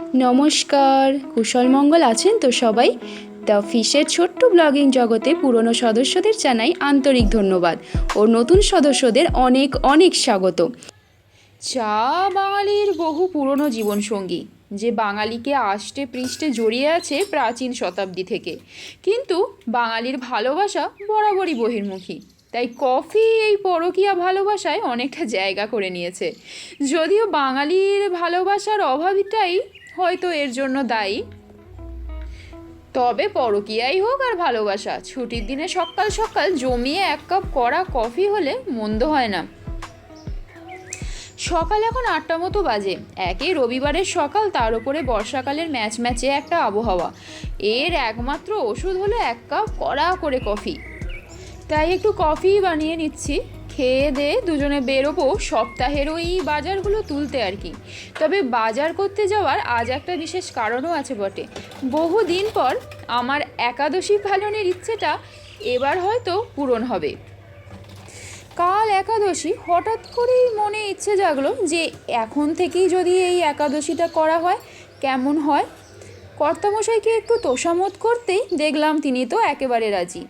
নমস্কার, কুশল মঙ্গল আছেন তো সবাই? দ্য ফিশের ছোট্ট ব্লগিং জগতে পুরনো সদস্যদের জানাই আন্তরিক ধন্যবাদ ও নতুন সদস্যদের অনেক অনেক স্বাগত। চা বাঙালির বহু পুরনো জীবনসঙ্গী, যে বাঙালিকে আষ্টে পৃষ্ঠে জড়িয়ে আছে প্রাচীন শতাব্দী থেকে। কিন্তু বাঙালির ভালোবাসা বরাবরই বহির্মুখী, তাই কফি এই পরকীয়া ভালোবাসায় অনেকটা জায়গা করে নিয়েছে। যদিও বাঙালির ভালোবাসার অভাবটাই হয়তো এর জন্য দায়ী। তবে পরকীয়াই হোক আর ভালোবাসা, ছুটির দিনে সকাল সকাল জমিয়ে এক কাপ কড়া কফি হলে মন্দ হয় না। সকাল এখন আটটা মতো বাজে। একে রবিবারের সকাল, তার উপরে বর্ষাকালের ম্যাচ ম্যাচে একটা আবহাওয়া। এর একমাত্র ওষুধ হলো এক কাপ কড়া করে কফি। তাই একটু কফি বানিয়ে নিচ্ছি। খেয়ে দিয়ে দুজনে বেরোবো, সপ্তাহের ওই বাজারগুলো তুলতে আর কি। তবে বাজার করতে যাওয়ার আজ একটা বিশেষ কারণও আছে বটে। বহু দিন পর আমার একাদশী পালনের ইচ্ছেটা এবার হয়তো পূরণ হবে। কাল একাদশী হঠাৎ করেই মনে ইচ্ছে জাগলো যে এখন থেকেই যদি এই একাদশীটা করা হয়, কেমন হয়? কর্তামশাইকে একটু তোষামত করতেই দেখলাম তিনি তো একেবারে রাজি।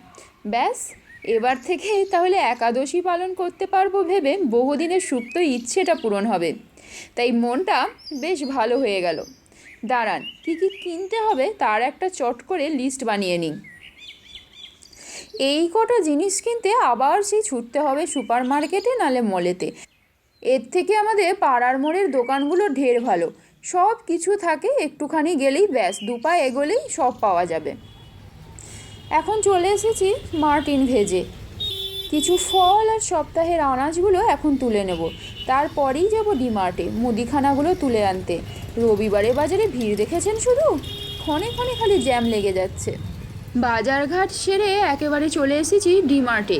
ব্যাস এবার থেকে তাহলে একাদশী পালন করতে পারব ভেবে বহুদিনের সুপ্ত ইচ্ছেটা পূরণ হবে। তাই মনটা বেশ ভালো হয়ে গেল। দাঁড়ান, কী কী কিনতে হবে তার একটা চট করে লিস্ট বানিয়ে নিই। এই কটা জিনিস কিনতে আবার সেই ছুটতে হবে সুপার মার্কেটে নালে মলেতে এর থেকে আমাদের পাড়ার মোড়ের দোকানগুলো ঢের ভালো। সব কিছু থাকে একটুখানি গেলেই ব্যাস, দুপা এগোলেই সব পাওয়া যাবে। এখন চলে এসেছি মার্টিন ভেজে। কিছু ফল আর সপ্তাহের আনাজগুলো এখন তুলে নেব। তারপরেই যাব ডিমার্টে মুদিখানাগুলো তুলে আনতে। রবিবারে বাজারে ভিড় দেখেছেন শুধু? ক্ষণে ক্ষণে খালি জ্যাম লেগে যাচ্ছে। বাজারঘাট সেরে একেবারে চলে এসেছি ডিমার্টে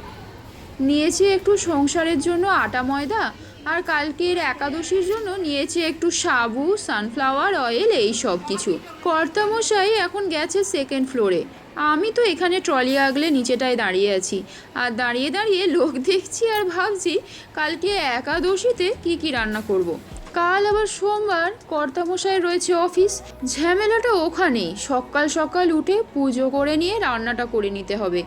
নিয়েছি একটু সংসারের জন্য আটা ময়দা আর কালকের একাদশীর জন্য নিয়েছি একটু সাবু, সানফ্লাওয়ার, অয়েল, এই সব কিছু। কর্তামশাই এখন গেছে সেকেন্ড ফ্লোরে আমি তো এখানে ট্রলি আগলে নিচেটায় দাঁড়িয়ে আছি। আর দাঁড়িয়ে দাঁড়িয়ে লোক দেখছি আর ভাবছি, কালকে একাদশীতে কি কি রান্না করব। কাল আবার সোমবার কর্তামশাই রয়েছে অফিস। ঝামেলাটা ওখানেই। সকাল সকাল উঠে পুজো করে নিয়ে রান্নাটা করে নিতে হবে।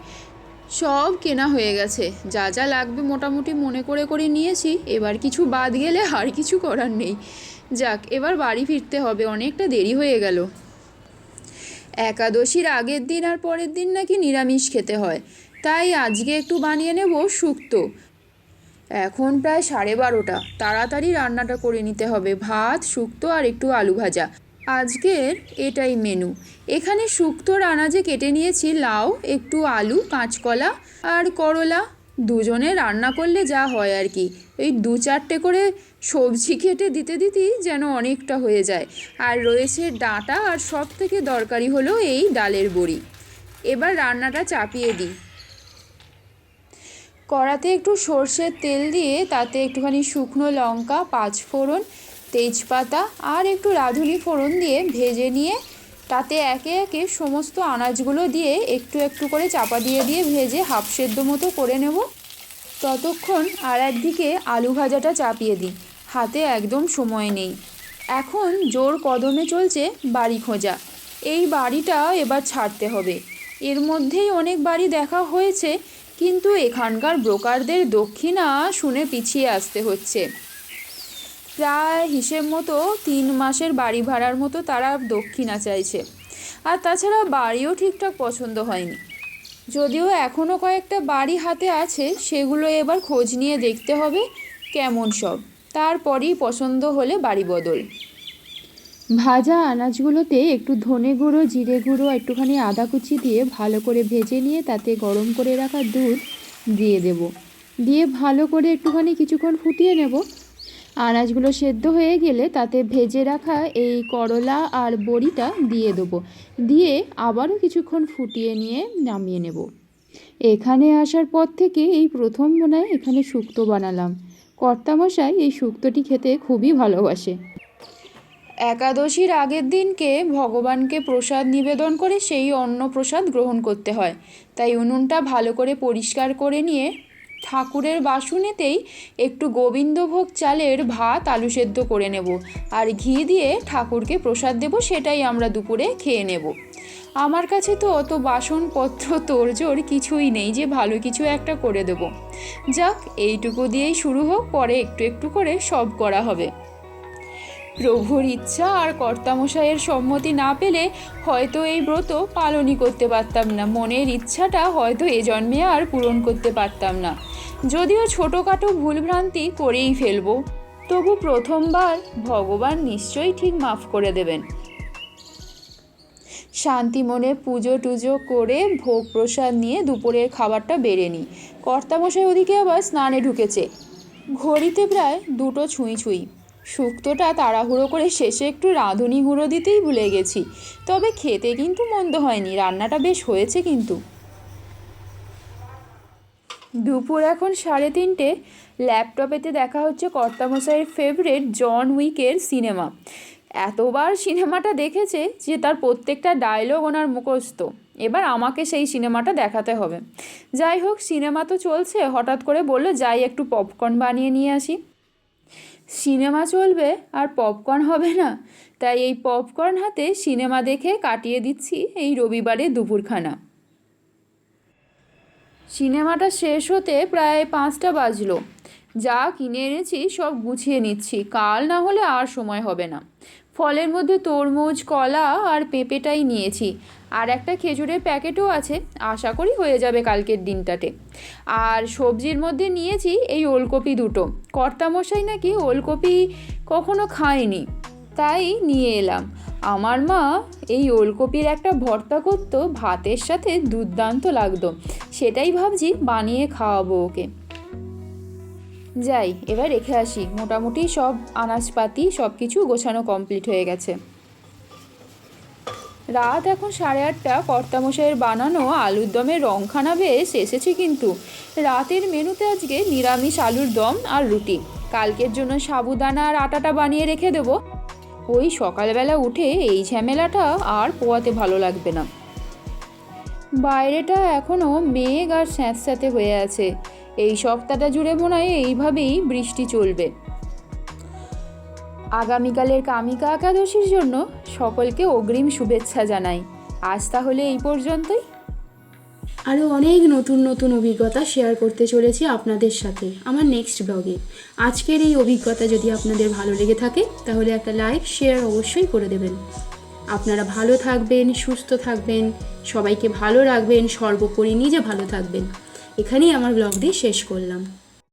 সব কেনা হয়ে গেছে। যা যা লাগবে মোটামুটি মনে করে করে নিয়েছি। এবার কিছু বাদ গেলে আর কিছু করার নেই। যাক, এবার বাড়ি ফিরতে হবে। অনেকটা দেরি হয়ে গেল। একাদশীর আগের দিন আর পরের দিন নাকি নিরামিষ খেতে হয়। তাই আজকে একটু বানিয়ে নেব শুক্তো। এখন প্রায় সাড়ে বারোটা। তাড়াতাড়ি রান্নাটা করে নিতে হবে, ভাত, শুক্তো আর একটু আলু ভাজা। আজকের এটাই মেনু এখানে শুক্তোর আনাজে কেটে নিয়েছি লাউ, একটু আলু, কাঁচকলা আর করলা। দুজনে রান্না করলে যা হয় আর কি। এই দু চারটে করে সবজি কেটে দিতে দিতেই যেন অনেকটা হয়ে যায়। আর রয়েছে ডাঁটা আর সব থেকে দরকারি হলো এই ডালের বড়ি। এবার রান্নাটা চাপিয়ে দিই। কড়াতে একটু সর্ষের তেল দিয়ে তাতে একটুখানি শুকনো লঙ্কা, পাঁচ ফোড়ন, তেজপাতা আর একটু রাঁধুনি ফোড়ন দিয়ে ভেজে নিয়ে তাতে একে একে সমস্ত আনাজগুলো দিয়ে একটু একটু করে চাপা দিয়ে দিয়ে ভেজে হাফ সেদ্ধ মতো করে নেব। ততক্ষণ আর একদিকে আলু ভাজাটা চাপিয়ে দিই। হাতে একদম সময় নেই। এখন জোর কদমে চলছে বাড়ি খোঁজা। এই বাড়িটা এবার ছাড়তে হবে। এর মধ্যেই অনেক বাড়ি দেখা হয়েছে, কিন্তু এখানকার ব্রোকারদের দক্ষিণা শুনে পিছিয়ে আসতে হচ্ছে। প্রায় হিসেব মতো তিন মাসের বাড়ি ভাড়ার মতো তারা দক্ষিণা চাইছে। আর তাছাড়া বাড়িও ঠিকঠাক পছন্দ হয়নি। যদিও এখনও কয়েকটা বাড়ি হাতে আছে, সেগুলো এবার খোঁজ নিয়ে দেখতে হবে কেমন সব। তারপরই পছন্দ হলে বাড়ি বদল। ভাজা আনাজগুলোতে একটু ধনে গুঁড়ো, জিরে গুঁড়ো, একটুখানি আদা কুচি দিয়ে ভালো করে ভেজে নিয়ে তাতে গরম করে রাখা দুধ দিয়ে দেব। দিয়ে ভালো করে একটুখানি কিছুক্ষণ ফুটিয়ে নেব। আনাজগুলো সেদ্ধ হয়ে গেলে তাতে ভেজে রাখা এই করলা আর বড়িটা দিয়ে দেবো। দিয়ে আবারও কিছুক্ষণ ফুটিয়ে নিয়ে নামিয়ে নেব। এখানে আসার পর থেকে এই প্রথম মনে এখানে শুক্তো বানালাম। কর্তামশাই এই শুক্তোটি খেতে খুবই ভালোবাসে। একাদশীর আগের দিনকে ভগবানকে প্রসাদ নিবেদন করে সেই অন্ন প্রসাদ গ্রহণ করতে হয়। তাই উনুনটা ভালো করে পরিষ্কার করে নিয়ে ঠাকুরের বাসুনেতেই একটু গোবিন্দভোগ চালের ভাত আলু সেদ্ধ করে নেব। আর ঘি দিয়ে ঠাকুরকে প্রসাদ দেব, সেটাই আমরা দুপুরে খেয়ে নেব। আমার কাছে তো অত বাসনপত্র তোরজোর কিছুই নেই যে ভালো কিছু একটা করে দেব। যাক, এইটুকু দিয়েই শুরু হোক, পরে একটু একটু করে সব করা হবে। প্রভুর ইচ্ছা আর কর্তামশাইয়ের সম্মতি না পেলে হয়তো এই ব্রত পালনই করতে পারতাম না। মনের ইচ্ছাটা হয়তো এ জন্মে আর পূরণ করতে পারতাম না। যদিও ছোটোখাটো ভুলভ্রান্তি করেই ফেলব, তবু প্রথমবার ভগবান নিশ্চয়ই ঠিক মাফ করে দেবেন। শান্তি মনে পুজো টুজো করে ভোগ প্রসাদ নিয়ে দুপুরের খাবারটা বেড়ে নিই। কর্তামশাই ওদিকে আবার স্নানে ঢুকেছে। ঘড়িতে প্রায় দুটো ছুঁই ছুঁই। শুক্তোটা তাড়াহুড়ো করে শেষে একটু রাঁধুনি গুঁড়ো দিতেই ভুলে গেছি। তবে খেতে কিন্তু মন্দ হয়নি, রান্নাটা বেশ হয়েছে কিন্তু। দুপুর এখন সাড়ে তিনটে। ল্যাপটপেতে দেখা হচ্ছে কর্তামশাইয়ের ফেভারেট জন উইকের সিনেমা। এতবার সিনেমাটা দেখেছে যে তার প্রত্যেকটা ডায়লগ ওনার মুখস্থ। এবার আমাকে সেই সিনেমাটা দেখাতে হবে। যাই হোক, সিনেমা তো চলছে, হঠাৎ করে বলল, যাই একটু পপকর্ন বানিয়ে নিয়ে আসি। সিনেমা চলবে আর পপকর্ন হবে না। তাই এই পপকর্ন হাতে সিনেমা দেখে কাটিয়ে দিচ্ছি এই রবিবারে দুপুরখানা। সিনেমাটা শেষ হতে প্রায় পাঁচটা বাজলো। যা কিনে এনেছি সব গুছিয়ে নিচ্ছি। কাল না হলে আর সময় হবে না। ফলের মধ্যে তরমুজ, কলা আর পেঁপেটাই নিয়েছি। আর একটা খেজুরের প্যাকেটও আছে। আশা করি হয়ে যাবে কালকের দিনটাতে। আর সবজির মধ্যে নিয়েছি এই ওলকপি দুটো। কর্তামশাই নাকি ওলকপি কখনো খায়নি। তাই নিয়ে এলাম। আমার মা এই ওলকপির একটা ভর্তা করতো, ভাতের সাথে দুর্দান্ত লাগতো। সেটাই ভাবছি বানিয়ে খাওয়াবো ওকে। যাই, এবার রেখে আসি। মোটামুটি সব আনাজপাতি সব কিছু গোছানো কমপ্লিট হয়ে গেছে। রাত এখন সাড়ে আটটা। কর্তামশাইয়ের বানানো আলুর দমের রংখানা বেশ এসেছে কিন্তু। রাতের মেনুতে আজকে নিরামিষ আলুর দম আর রুটি। কালকের জন্য সাবুদানা আর আটাটা বানিয়ে রেখে দেবো। ওই সকালবেলা উঠে এই ঝামেলাটা আর পোয়াতে ভালো লাগবে না। বাইরেটা এখনও মেঘ আর স্যাঁতস্যাঁতে হয়ে আছে। এই সপ্তাহটা জুড়ে মনে হয় এইভাবেই বৃষ্টি চলবে। আগামীকালের কামিকা একাদশীর জন্য সকলকে অগ্রিম শুভেচ্ছা জানাই। আজ তাহলে এই পর্যন্তই। আরও অনেক নতুন নতুন অভিজ্ঞতা শেয়ার করতে চলেছি আপনাদের সাথে আমার নেক্সট ব্লগে আজকের এই অভিজ্ঞতা যদি আপনাদের ভালো লেগে থাকে, তাহলে একটা লাইক শেয়ার অবশ্যই করে দেবেন। আপনারা ভালো থাকবেন, সুস্থ থাকবেন, সবাইকে ভালো রাখবেন, সর্বোপরি নিজে ভালো থাকবেন। এখানেই আমার ব্লগটি শেষ করলাম।